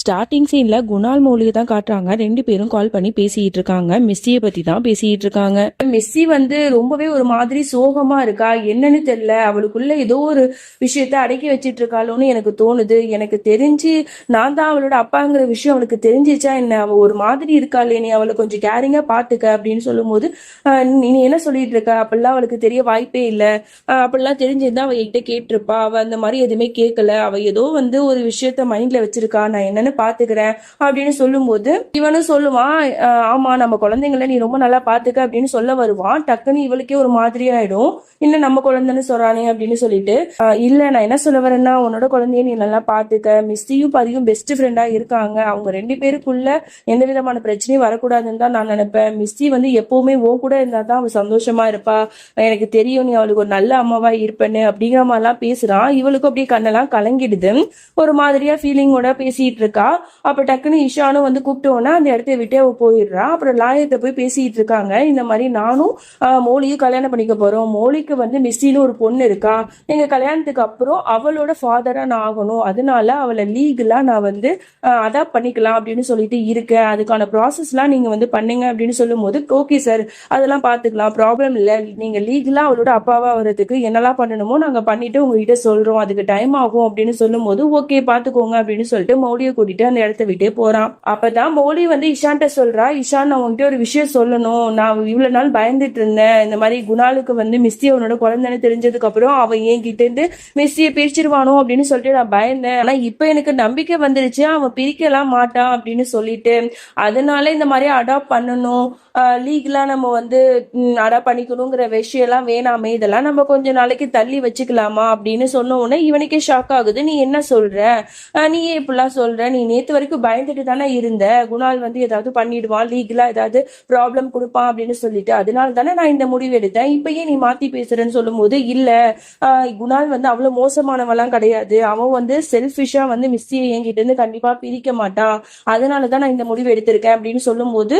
Starting சீன்ல குணால் மௌலிகை தான் காட்டுறாங்க. ரெண்டு பேரும் கால் பண்ணி பேசிட்டு இருக்காங்க. மிஸ்ஸிய பத்தி தான் பேசிட்டு இருக்காங்க. மெஸ்ஸி வந்து ரொம்பவே ஒரு மாதிரி சோகமா இருக்கா? என்னன்னு தெரியல. அவளுக்குள்ள ஏதோ ஒரு விஷயத்த அடக்கி வச்சிட்டு இருக்காளோன்னு எனக்கு தோணுது. எனக்கு தெரிஞ்சு நான் தான் அவளோட அப்பாங்கிற விஷயம் அவளுக்கு தெரிஞ்சிச்சா என்ன? அவ ஒரு மாதிரி இருக்காளே. நீ அவளை கொஞ்சம் கேரிங்கா பாத்துக்க அப்படின்னு சொல்லும்போது போது நீ என்ன சொல்லிட்டு இருக்க? அப்படிலாம் அவளுக்கு தெரிய வாய்ப்பே இல்லை. அப்படிலாம் தெரிஞ்சிருந்தா அவ என்கிட்ட கேட்டிருப்பா. அவ அந்த மாதிரி எதுவுமே கேட்கல அவ ஏதோ வந்து ஒரு விஷயத்த மைண்ட்ல வச்சிருக்கா. நான் என்னன்னு பாத்துக்கிறேன் அப்படின்னு சொல்லும்போது இவனும் சொல்லுவான் ஆமா நம்ம குழந்தைங்கள நீ ரொம்ப நல்லா பாத்துக்க அப்படின்னு சொல்ல வருவான். டக்குன்னு இவளுக்கே ஒரு மாதிரி ஆயிடும். இல்ல நம்ம குழந்தைன்னு சொல்றானே அப்படின்னு சொல்லிட்டு இல்ல நான் என்ன சொல்ல வரேன்னா உன்னோட குழந்தைய நீ நல்லா பாத்துக்க. மிஸ்டியும் பதியும் பெஸ்ட் ஃப்ரெண்டா இருக்காங்க. அவங்க ரெண்டு பேருக்குள்ள எந்த விதமான பிரச்சனையும் வரக்கூடாதுன்னு தான் நான் நினைப்பேன். மிஸ்டி வந்து எப்பவுமே ஓ கூட இருந்தா தான் அவ சந்தோஷமா இருப்பா. எனக்கு தெரியும் நீ அவளுக்கு ஒரு நல்ல அம்மாவா இருப்பேன்னு அப்படிங்கிற மாதிரிலாம் பேசுறான். இவளுக்கும் அப்படியே கண்ணெல்லாம் கலங்கிடுது. ஒரு மாதிரியா ஃபீலிங்கோட பேசிட்டு இருக்கா. அப்ப டக்குன்னு இஷானும் வந்து கூப்பிட்டோன்னா அந்த இடத்த விட்டே அவ போயிடுறா. அப்புறம் லாயத்தை போய் பேசிட்டு இருக்காங்க. இந்த மாதிரி நானும் மோலியும் கல்யாணம் பண்ணிக்க போறோம். மோலிக்கு வந்து மிஸ்டின்னு ஒரு பொண்ணு இருக்கா. எங்க கல்யாணத்துக்கு அப்புறம் அவளோட ஃபாதரா நான் ஆகணும். அதனால அவளை லீகலா நான் வந்து அடாப்ட் பண்ணிக்கலாம் அப்படின்னு சொல்லிட்டு இருக்கேன். அதுக்கான ப்ராசஸ்லாம் நீங்க வந்து பண்ணுங்க அப்படின்னு சொல்லும்போது ஓகே சார் அதெல்லாம் பாத்துக்கலாம். ப்ராப்ளம் இல்ல. நீங்க லீகலா அவளோட அப்பாவா வர்றதுக்கு என்னெல்லாம் பண்ணணுமோ நாங்க பண்ணிட்டு உங்ககிட்ட சொல்றோம். அதுக்கு டைம் ஆகும் அப்படின்னு சொல்லும்போது ஓகே பாத்துக்கோங்க அப்படின்னு சொல்லிட்டு மௌலியை கூட்டிட்டு அந்த இடத்த விட்டே போறான். அப்பதான் மோலி வந்து இஷான்ட்ட சொல்றா இஷான் நான் உன்கிட்ட ஒரு விஷயம் சொல்லணும். நான் இவ்வளவு நாள் பயந்துட்டு இருந்தேன். இந்த மாதிரி குணாலுக்கு வந்து மிஸ்தி அவனோட குழந்தைன்னு தெரிஞ்சதுக்கு அப்புறம் அவன் என்கிட்ட இருந்து மெஸ்ஸியை பிரிச்சிருவானோ அப்படின்னு சொல்லிட்டு நான் பயந்தேன். ஆனா இப்ப எனக்கு நம்பிக்கை வந்துருச்சு. அவன் பிரிக்கலாம் மாட்டான் அப்படின்னு சொல்லிட்டு. அதனால இந்த மாதிரி அடாப்ட் பண்ணணும். லீகலா நம்ம வந்து அடாப்ட் பண்ணிக்கணுங்கிற விஷயம் எல்லாம் வேணாமே. இதெல்லாம் நம்ம கொஞ்ச நாளைக்கு தள்ளி வச்சுக்கலாமா அப்படின்னு சொன்ன உடனே இவனுக்கே ஷாக் ஆகுது. நீ என்ன சொல்ற? நீ ஏன் இப்படிலாம் சொல்ற? நீ நீ நேத்து வரைக்கும் பயந்துட்டு தானே இருந்த? குணால் வந்து ஏதாவது பண்ணிடுவான் லீகலா ஏதாவது ப்ராப்ளம் கொடுப்பான் அப்படின்னு சொல்லிட்டு. அதனால தானே நான் இந்த முடிவு எடுத்தேன். இப்போ ஏன் நீ மாத்தி பேசுறேன்னு சொல்லும்போது இல்ல. குணால் வந்து அவ்வளவு மோசமானவெல்லாம் கிடையாது. அவன் வந்து செல்ஃபிஷா வந்து மிஸ்ஸியை என்கிட்ட இருந்து கண்டிப்பா பிரிக்க மாட்டான் அதனாலதான் நான் இந்த முடிவு எடுத்திருக்கேன் அப்படின்னு சொல்லும்போது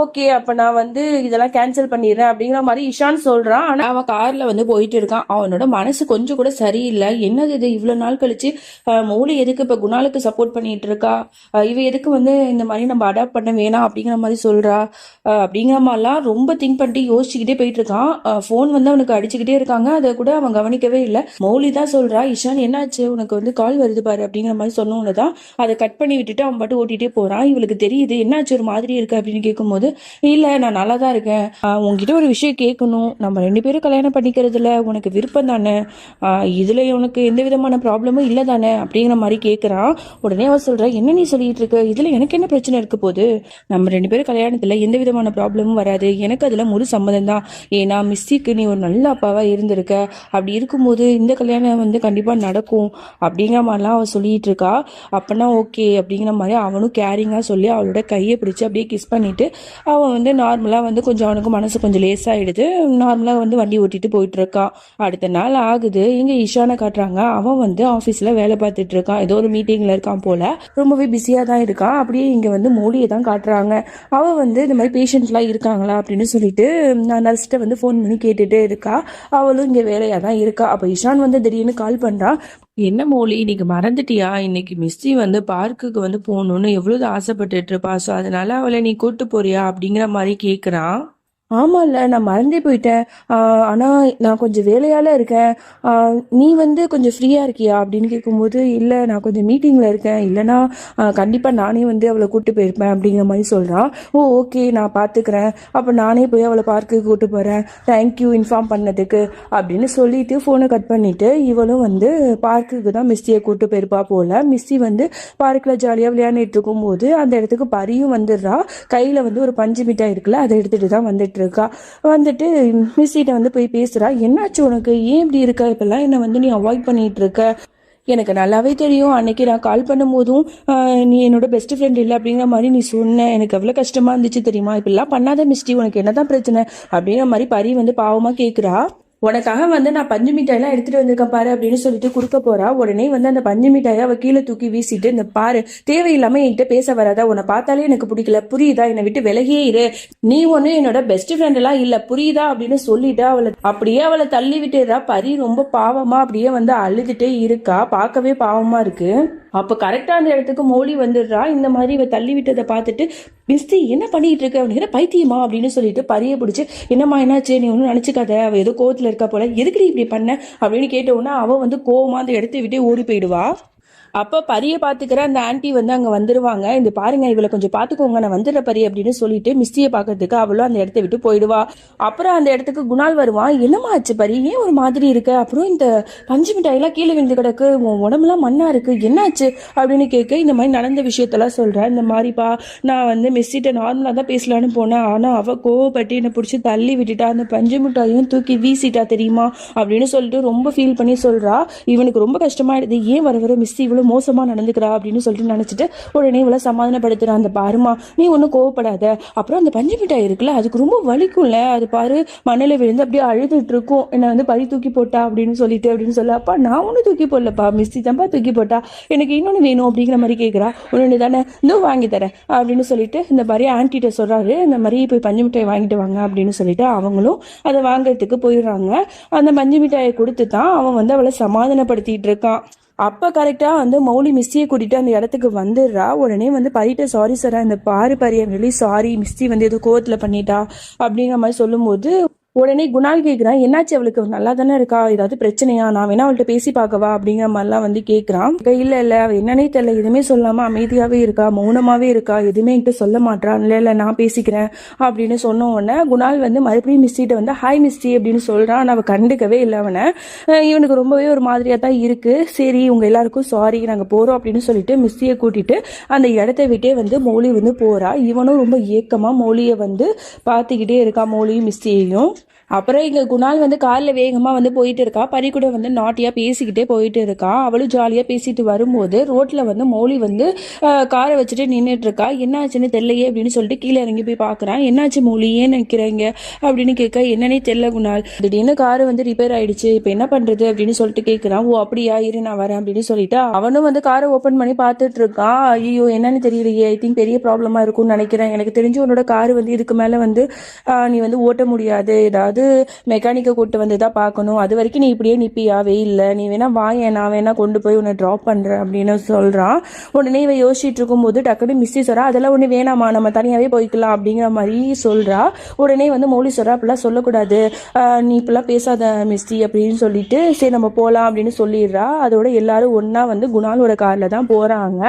ஓகே அப்ப நான் வந்து இதெல்லாம் கேன்சல் பண்ணிடுறேன் அப்படிங்கிற மாதிரி இஷான் சொல்றான் ஆனா அவன் கார்ல வந்து போயிட்டு இருக்கான். அவனோட மனசு கொஞ்சம் கூட சரியில்லை. என்னது இது? இவ்வளவு நாள் கழிச்சு மௌலி எதுக்கு இப்ப குணாலுக்கு சப்போர்ட் பண்ணிட்டு இருக்கா இவ எதுக்கு வந்து இந்த மாதிரி நம்ம அடாப்ட் பண்ண வேணாம்? அப்படிங்கிற மாதிரி சொல்றா. அப்படிங்கிற மாதிரிலாம் ரொம்ப திங்க் பண்ணிட்டு யோசிச்சுக்கிட்டே போயிட்டு இருக்கான் ஃபோன் வந்து அவனுக்கு அடிச்சுக்கிட்டே இருக்காங்க. அதை கூட அவன் கவனிக்கவே இல்லை. மௌலி தான் சொல்றா இஷான் என்னாச்சு? உனக்கு வந்து கால் வருது பாரு அப்படிங்கிற மாதிரி சொன்னோன்னு தான் அதை கட் பண்ணி விட்டுட்டு அவன் பாட்டு ஓட்டிட்டே போறான். இவளுக்கு தெரியுது. என்னாச்சு? ஒரு மாதிரி இருக்கு அப்படின்னு கேட்கும்போது இல்ல நான் நல்லா தான் இருக்கேன். உங்ககிட்ட உன்கிட்ட ஒரு விஷயம் கேட்கணும். நம்ம ரெண்டு பேரும் கல்யாணம் பண்ணிக்கிறதுல உனக்கு விருப்பம் தானே? ஆஹ் இதுல உனக்கு எந்த விதமான ப்ராப்ளமும் இல்லை தானே? அப்படிங்கிற மாதிரி கேட்குறான் உடனே அவன் சொல்ற? என்ன நீ சொல்லிட்டு இருக்க? இதுல எனக்கு என்ன பிரச்சனை இருக்க போகுது? நம்ம ரெண்டு பேரும் கல்யாணத்துல எந்த விதமான ப்ராப்ளமும் வராது. எனக்கு அதுல முழு சம்மதம் தான். ஏன்னா மிஸ்ஸிக்கு நீ ஒரு நல்ல அப்பாவா இருந்திருக்க. அப்படி இருக்கும்போது இந்த கல்யாணம் வந்து கண்டிப்பா நடக்கும். அப்படிங்கிற மாதிரிலாம் அவள் சொல்லிட்டு இருக்கா. அப்பனா ஓகே அப்படிங்கிற மாதிரி அவனும் கேரிங்கா சொல்லி அவளோட கையை பிடிச்சி அப்படியே கிஸ் பண்ணிட்டு அவன் வந்து நார்மலா வந்து கொஞ்சம் அவனுக்கு மனசு கொஞ்சம் லேசாயிடுது நார்மலா வந்து வண்டி ஓட்டிட்டு போயிட்டு இருக்கான் அடுத்த நாள் ஆகுது. இங்க இஷானை காட்டுறாங்க. அவன் வந்து ஆபீஸ்ல வேலை பார்த்துட்டு இருக்கான். ஏதோ ஒரு மீட்டிங்ல இருக்கான் போல. ரொம்பவே பிஸியாக தான் இருக்கா. அப்படியே இங்கே வந்து மோடியை தான் காட்டுறாங்க. அவள் வந்து இந்த மாதிரி பேஷண்ட்லாம் இருக்காங்களா அப்படின்னு சொல்லிட்டு நான் நர்ஸ்கிட்ட வந்து ஃபோன் பண்ணி கேட்டுகிட்டே இருக்கா. அவளும் இங்கே வேலையாக தான் இருக்கா. அப்போ இஷான் வந்து திடீர்னு கால் பண்றான் என்ன மோலி இன்னைக்கு மறந்துட்டியா? இன்னைக்கு மிஸ்ஸி வந்து பார்க்குக்கு வந்து போகணும்னு எவ்வளோ ஆசைப்பட்டுட்டு இருப்பா. ஸோ அதனால அவளை நீ கூட்டு போறியா? அப்படிங்கிற மாதிரி கேட்குறான் ஆமாம்ல நான் மறந்தே போயிட்டேன். ஆனால் நான் கொஞ்சம் வேலையால் இருக்கேன். நீ வந்து கொஞ்சம் ஃப்ரீயாக இருக்கியா? அப்படின்னு கேட்கும்போது இல்லை நான் கொஞ்சம் மீட்டிங்கில் இருக்கேன். இல்லைன்னா கண்டிப்பாக நானே வந்து அவளை கூப்பிட்டு போயிருப்பேன் அப்படிங்கிற மாதிரி சொல்றான் ஓ ஓகே நான் பார்த்துக்கிறேன் அப்போ நானே போய் அவளை பார்க்குக்கு கூப்பிட்டு போகிறேன் தேங்க்யூ இன்ஃபார்ம் பண்ணதுக்கு அப்படின்னு சொல்லிட்டு ஃபோனை கட் பண்ணிவிட்டு இவளும் வந்து பார்க்குக்கு தான் மிஸ்ஸியை கூப்பிட்டு போயிருப்பா போல. மிஸ்ஸி வந்து பார்க்கில் ஜாலியாக விளையாண்டுட்டு இருக்கும்போது அந்த இடத்துக்கு பரியும் வந்துடுறா. கையில் வந்து ஒரு பஞ்சு மிட்டாய் இருக்குல்ல அதை எடுத்துகிட்டு தான் வந்துட்டு இருக்கா வந்துட்டு மிஸ்ஸிட்ட வந்து போய் பேசுறா. என்னாச்சு உனக்கு? ஏன் இப்படி இருக்க? இப்பெல்லாம் என்னை வந்து நீ அவாய்ட் பண்ணிட்டு இருக்க எனக்கு நல்லாவே தெரியும். அன்னைக்கு நான் கால் பண்ணும்போதும் நீ என்னோட பெஸ்ட் ஃப்ரெண்ட் இல்லை. அப்படிங்கிற மாதிரி நீ சொன்ன. எனக்கு எவ்வளோ கஷ்டமா இருந்துச்சு தெரியுமா? இப்படிலாம் பண்ணாத மிஸ்டி உனக்கு என்னதான் பிரச்சனை? அப்படிங்கிற மாதிரி பரி வந்து பாவமா கேட்குறா உனக்காக வந்து நான் பஞ்சு மிட்டாயெல்லாம் எடுத்துட்டு வந்திருக்கேன் பாரு அப்படின்னு சொல்லிட்டு கொடுக்க போறா. உடனே வந்து அந்த பஞ்சு மிட்டாயை அவ கீழே தூக்கி வீசிட்டு இந்த பாரு தேவையில்லாம என்கிட்ட பேச வராதா உன்னை பார்த்தாலே எனக்கு பிடிக்கல. புரியுதா? என்னை விட்டு விலகியே இரு. நீ ஒண்ணு என்னோட பெஸ்ட் ஃப்ரெண்ட் எல்லாம் இல்ல. புரியுதா? அப்படின்னு சொல்லிட்டு அவளை அப்படியே அவளை தள்ளி விட்டுறா பரி ரொம்ப பாவமா? அப்படியே வந்து அழுதுட்டே இருக்கா. பார்க்கவே பாவமா இருக்கு. அப்ப கரெக்டா அந்த இடத்துக்கு மோலி வந்துடுறா. இந்த மாதிரி இவ தள்ளி விட்டதை பார்த்துட்டு மிஸ்தி என்ன பண்ணிட்டு இருக்க? அப்படிங்கிற பைத்தியமா? அப்படின்னு சொல்லிட்டு பரிய பிடிச்சி என்னம்மா என்னாச்சு? நீ ஒன்றும் நினச்சிக்காத. அவ ஏதோ கோத்துல இருக்கா போல எதுக்குடி இப்படி பண்ண? அப்படின்னு கேட்ட உடனே அவ வந்து கோவமாக அந்த இடத்த விட்டே ஓடி போயிடுவா. அப்போ பரியை பார்த்துக்கிற அந்த ஆன்ட்டி வந்து அங்கே வந்துருவாங்க. இந்த பாருங்க இவளை கொஞ்சம் பார்த்துக்கோங்க நான் வந்துடுற பரி அப்படின்னு சொல்லிட்டு மிஸ்டியை பார்க்கறதுக்கு அவளும் அந்த இடத்த விட்டு போயிடுவா. அப்புறம் அந்த இடத்துக்கு குணால் வருவான் என்னம்மா ஆச்சு பரி? ஏன் ஒரு மாதிரி இருக்கு? அப்புறம் இந்த பஞ்சு மிட்டாயெல்லாம் கீழே விழுந்து கிடக்கு. உன் உடம்புலாம் மண்ணா இருக்கு. என்னாச்சு? அப்படின்னு கேட்க இந்த மாதிரி நடந்த விஷயத்தெல்லாம் சொல்றேன் இந்த மாதிரிப்பா நான் வந்து மிஸ்ஸிட்ட நார்மலாக தான் பேசலான்னு போனேன். ஆனால் அவள் கோவப்பட்டு என்னை பிடிச்சி தள்ளி விட்டுட்டா. அந்த பஞ்சு மிட்டாயும் தூக்கி வீசிட்டா தெரியுமா? அப்படின்னு சொல்லிட்டு ரொம்ப ஃபீல் பண்ணி சொல்றா. இவனுக்கு ரொம்ப கஷ்டமாயிடுது. ஏன் வர வர மிஸ் இவ்வளோ மோசமாக நடந்துக்கிறா அப்படின்னு சொல்லிட்டு நினச்சிட்டு உடனே இவ்வளோ சமாதானப்படுத்துகிறான் அந்த பாருமா நீ ஒன்றும் கோவப்படாத. அப்புறம் அந்த பஞ்சு மிட்டாய் இருக்குல்ல அதுக்கு ரொம்ப வலிக்கும்ல. அது பாரு மண்ணில் விழுந்து அப்படியே அழுதுட்டு இருக்கும். என்னை வந்து பறி தூக்கி போட்டா அப்படின்னு சொல்லிட்டு அப்படின்னு சொல்ல அப்பா நான் ஒன்றும் தூக்கி போடலப்பா மிஸ்தி தான்ப்பா தூக்கி போட்டா. எனக்கு இன்னொன்று வேணும் அப்படிங்கிற மாதிரி கேட்குறா ஒன்று தானே இன்னும் வாங்கி தரேன் அப்படின்னு சொல்லிட்டு இந்த மாதிரி ஆன்டிகிட்ட சொல்கிறாரு இந்த மாதிரி போய் பஞ்சு மிட்டாய் வாங்கிட்டு வாங்க அப்படின்னு சொல்லிட்டு அவங்களும் அதை வாங்குறதுக்கு போயிடுறாங்க. அந்த பஞ்சு மிட்டாயை கொடுத்து தான் அவன் வந்து அவளை சமாதானப்படுத்திட்டு இருக்கான். அப்போ கரெக்டாக வந்து மௌலி மிஸ்டியை கூட்டிகிட்டு அந்த இடத்துக்கு வந்துடுறா. உடனே வந்து பரிட்ட சாரி சார் இந்த பாரு பரி சொல்லி சாரி மிஸ்டி வந்து ஏதோ கோவத்தில் பண்ணிட்டா. அப்படிங்கிற மாதிரி சொல்லும்போது உடனே குணால் கேட்குறான் என்னாச்சு அவளுக்கு? நல்லா தானே இருக்கா? ஏதாவது பிரச்சனையா? நான் வேணா அவள்கிட்ட பேசி பார்க்கவா? அப்படிங்கிற மாதிரிலாம் வந்து கேட்குறான் இல்லை இல்லை. அவள் என்னன்னே தெரியல. எதுவுமே சொல்லாமல் அமைதியாகவே இருக்கா? மௌனமாகவே இருக்கா? எதுவுமே என்கிட்ட சொல்ல மாட்டான் இல்லை இல்லை. நான் பேசிக்கிறேன். அப்படின்னு சொன்ன உடனே குணால் வந்து மறுபடியும் மிஸ்டிகிட்ட வந்து ஹாய் மிஸ்டி அப்படின்னு சொல்கிறான் ஆனா அவள் கண்டுக்கவே இல்லை அவனை. இவனுக்கு ரொம்பவே ஒரு மாதிரியாக தான் இருக்குது சரி உங்கள் எல்லாருக்கும் சாரி நாங்கள் போகிறோம் அப்படின்னு சொல்லிட்டு மிஸ்டியை கூட்டிட்டு அந்த இடத்த விட்டே வந்து மௌலி வந்து போகிறா இவனும் ரொம்ப ஏக்கமாக மௌலியை வந்து பார்த்துக்கிட்டே இருக்கா மௌலியும் மிஸ்டியையும் அப்புறம் இங்கே குணால் வந்து காரில் வேகமாக வந்து போயிட்டு இருக்கா. பரி கூட வந்து நாட்டியாக பேசிக்கிட்டே போயிட்டு இருக்கா. அவளும் ஜாலியாக பேசிட்டு வரும்போது ரோட்டில் வந்து மௌலி வந்து காரை வச்சுட்டு நின்றுட்டு இருக்கா. என்னாச்சுன்னு தெரியலையே அப்படின்னு சொல்லிட்டு கீழே இறங்கி போய் பார்க்குறான் என்னாச்சு மௌலி? ஏன் நிக்கிறீங்க? அப்படின்னு கேட்க என்னன்னே தெரியல குணால். திடீர்னு கார் வந்து ரிப்பேர் ஆயிடுச்சு. இப்போ என்ன பண்ணுறது அப்படின்னு சொல்லிட்டு கேட்குறான் ஓ அப்படியா? இரு நான் வரேன் அப்படின்னு சொல்லிட்டு அவனும் வந்து காரை ஓப்பன் பண்ணி பார்த்துட்டு இருக்கான் ஐயோ என்னன்னு தெரியலையே. ஐ திங்க் பெரிய ப்ராப்ளமாக இருக்கும்னு நினைக்கிறேன். எனக்கு தெரிஞ்சு உன்னோட கார் வந்து இதுக்கு மேலே வந்து நீ வந்து ஓட்ட முடியாது. ஏதாவது மெக்கானிக்கை கூட்டு வந்து தான் பார்க்கணும். அது வரைக்கும் நீ இப்படியே நிப்பியா வெயில்ல நீ வேணா வாய நான் வேணா கொண்டு போய் உன்னை ட்ராப் பண்ணுறேன் அப்படின்னு சொல்கிறான் உடனே இவ யோசிச்சுட்டு இருக்கும்போது டக்குனு மிஸ்டி சொல்கிறா அதெல்லாம் ஒன்று வேணாமா நம்ம தனியாகவே போய்க்கலாம் அப்படிங்கிற மாதிரி சொல்கிறா உடனே வந்து மௌலி சொல்கிறா அப்படிலாம் சொல்லக்கூடாது. நீ இப்பெல்லாம் பேசாத மிஸ்டி அப்படின்னு சொல்லிட்டு சரி நம்ம போகலாம் அப்படின்னு சொல்லிடுறா. அதோட எல்லாரும் ஒன்றா வந்து குணாலோட காரில் தான் போகிறாங்க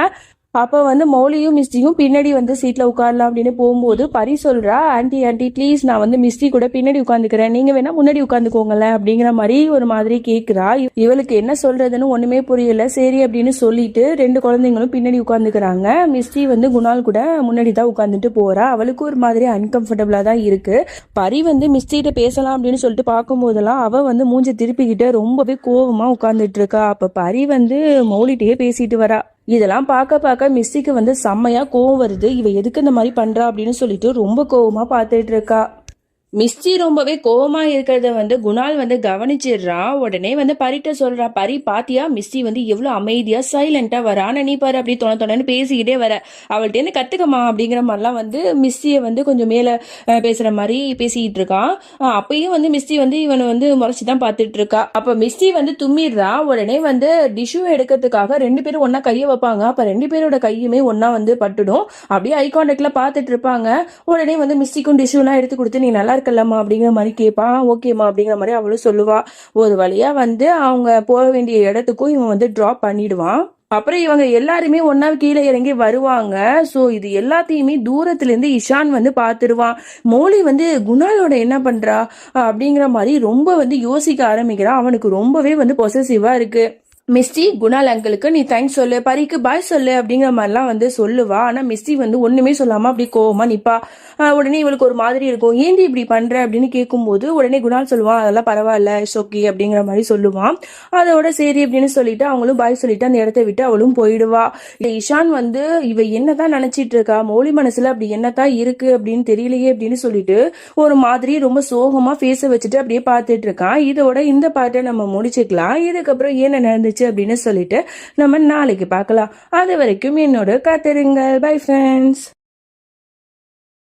அப்போ வந்து மௌலியும் மிஸ்டியும் பின்னாடி வந்து சீட்டில் உட்காரலாம் அப்படின்னு போகும்போது பரி சொல்கிறா ஆன்ட்டி ஆண்டி ப்ளீஸ் நான் வந்து மிஸ்டி கூட பின்னாடி உட்காந்துக்கிறேன். நீங்கள் வேணா முன்னாடி உட்காந்துக்கோங்களேன். அப்படிங்கிற மாதிரி ஒரு மாதிரி கேட்குறா இவளுக்கு என்ன சொல்கிறதுன்னு ஒன்றுமே புரியல. சரி அப்படின்னு சொல்லிட்டு ரெண்டு குழந்தைங்களும் பின்னாடி உட்காந்துக்கிறாங்க. மிஸ்டி வந்து குணால் கூட முன்னாடி தான் உட்காந்துட்டு போகிறா அவளுக்கு ஒரு மாதிரி அன்கம்ஃபர்டபுளாக தான் இருக்குது பரி வந்து மிஸ்டிகிட்ட பேசலாம் அப்படின்னு சொல்லிட்டு பார்க்கும்போதெல்லாம் அவள் வந்து மூஞ்சி திருப்பிக்கிட்டு ரொம்பவே கோபமாக உட்காந்துட்டு இருக்கா. அப்போ பரி வந்து மௌலிட்டே பேசிட்டு வரா. இதெல்லாம் பார்க்க பார்க்க மிஸ்ஸிக்கு வந்து செம்மையாக கோவம் வருது. இவ எதுக்கு இந்த மாதிரி பண்ணுறா அப்படின்னு சொல்லிட்டு ரொம்ப கோவமாக பார்த்துட்டு இருக்கா. மிஸ்டி ரொம்பவே கோவமா இருக்கிறத வந்து குணால் வந்து கவனிச்சிடுறான் உடனே வந்து பரிட்ட சொல்றா பரி பாத்தியா? மிஸ்டி வந்து எவ்வளவு அமைதியா சைலண்டா வரா. நீ பாரு அப்படி தொண தொணன்னு பேசிக்கிட்டே வர. அவள்கிட்ட இருந்து கத்துக்கமா அப்படிங்கிற மாதிரிலாம் வந்து மிஸ்டியை வந்து கொஞ்சம் மேல பேசுற மாதிரி பேசிக்கிட்டு இருக்கான் அப்பயும் வந்து மிஸ்டி வந்து இவனை வந்து முறைச்சு தான் பார்த்துட்டு இருக்கா. அப்ப மிஸ்டி வந்து தும்மிடுறா. உடனே வந்து டிஷ்யூ எடுக்கிறதுக்காக ரெண்டு பேரும் ஒன்னா கையை வைப்பாங்க. அப்ப ரெண்டு பேரோட கையுமே ஒன்னா வந்து பட்டுடும். அப்படியே ஐ கான்டாக்ட்ல பாத்துட்டு இருப்பாங்க. உடனே வந்து மிஸ்டிக்கும் டிஷ்யூலாம் எடுத்து கொடுத்து நீ நல்லா இருக்கலாமா அப்படிங்கிற மாதிரி கேட்பான் ஓகேம்மா அப்படிங்கிற மாதிரி அவளும் சொல்லுவா. ஒரு வழியா வந்து அவங்க போக வேண்டிய இடத்துக்கும் இவன் வந்து டிராப் பண்ணிடுவான். அப்புறம் இவங்க எல்லாருமே ஒன்னா கீழே இறங்கி வருவாங்க. சோ இது எல்லாத்தையுமே தூரத்துல இருந்து இஷான் வந்து பாத்துருவான் மோலி வந்து குணாலோட என்ன பண்றா? அப்படிங்கிற மாதிரி ரொம்ப வந்து யோசிக்க ஆரம்பிக்கிறான் அவனுக்கு ரொம்பவே வந்து பொசசிவா இருக்கு. மிஸ்டி குணால் அங்கிளுக்கு நீ தேங்க்ஸ் சொல்லு பரிக்கு பாய் சொல்லு அப்படிங்கிற மாதிரிலாம் வந்து சொல்லுவா. ஆனா மிஸ்டி வந்து ஒண்ணுமே சொல்லாம அப்படி கோவமா நிப்பா. உடனே இவளுக்கு ஒரு மாதிரி இருக்கும். ஏந்தி இப்படி பண்ற அப்படின்னு கேட்கும்போது உடனே குணால் சொல்லுவான் அதெல்லாம் பரவாயில்ல ஷோக்கி அப்படிங்கிற மாதிரி சொல்லுவான் அதோட சரி அப்படின்னு சொல்லிட்டு அவங்களும் பாய் சொல்லிட்டு அந்த இடத்த விட்டு அவளும் போயிடுவா. இந்த இஷான் வந்து இவ என்னதான் நினைச்சிட்டு இருக்கா? மௌலி மனசுல அப்படி என்னதான் இருக்கு அப்படின்னு தெரியலையே அப்படின்னு சொல்லிட்டு ஒரு மாதிரி ரொம்ப சோகமா ஃபேஸை வச்சுட்டு அப்படியே பார்த்துட்டு இருக்கான் இதோட இந்த பாட்டை நம்ம முடிச்சுக்கலாம். இதுக்கப்புறம் என்ன நடந்துச்சு? அப்படின்னு சொல்லிட்டு நம்ம நாளைக்கு பார்க்கலாம். அது வரைக்கும் என்னோட காத்திருங்கள். Bye friends